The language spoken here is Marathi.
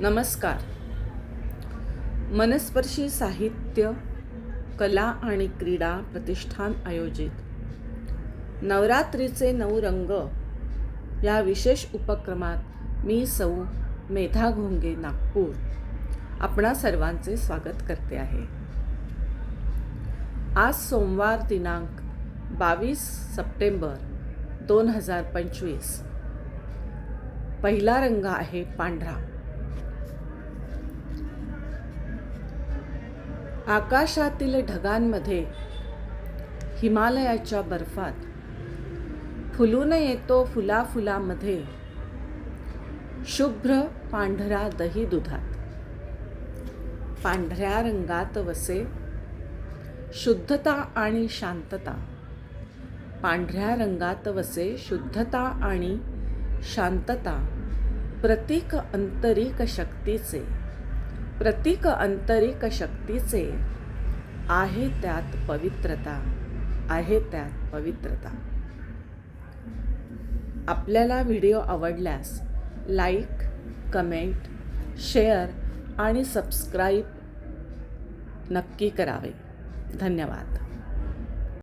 नमस्कार. मनस्पर्शी साहित्य कला आणि क्रीडा प्रतिष्ठान आयोजित. नवरात्रीचे नऊ रंग या विशेष उपक्रमात मी सौ मेधा घोंगे नागपूर आपणा सर्वांचे स्वागत करते आहे. आज सोमवार दिनांक बावीस सप्टेंबर दोन हजार पंचवीस. पहिला रंग आहे पांढरा. आकाशातील ढगांमध्ये हिमालयाच्या बर्फात. फुलून येतो फुलाफुलामध्ये. शुभ्र पांढरा दही दुधात. पांढऱ्या रंगात वसे. शुद्धता आणि शांतता. पांढऱ्या रंगात वसे. शुद्धता आणि शांतता. प्रतीक आंतरिक शक्तीचे. प्रतीक आंतरिक शक्तीचे आहे त्यात पवित्रता आहे त्यात पवित्रता. आपल्याला व्हिडिओ आवडल्यास लाईक कमेंट शेअर आणि सबस्क्राईब नक्की करावे. धन्यवाद.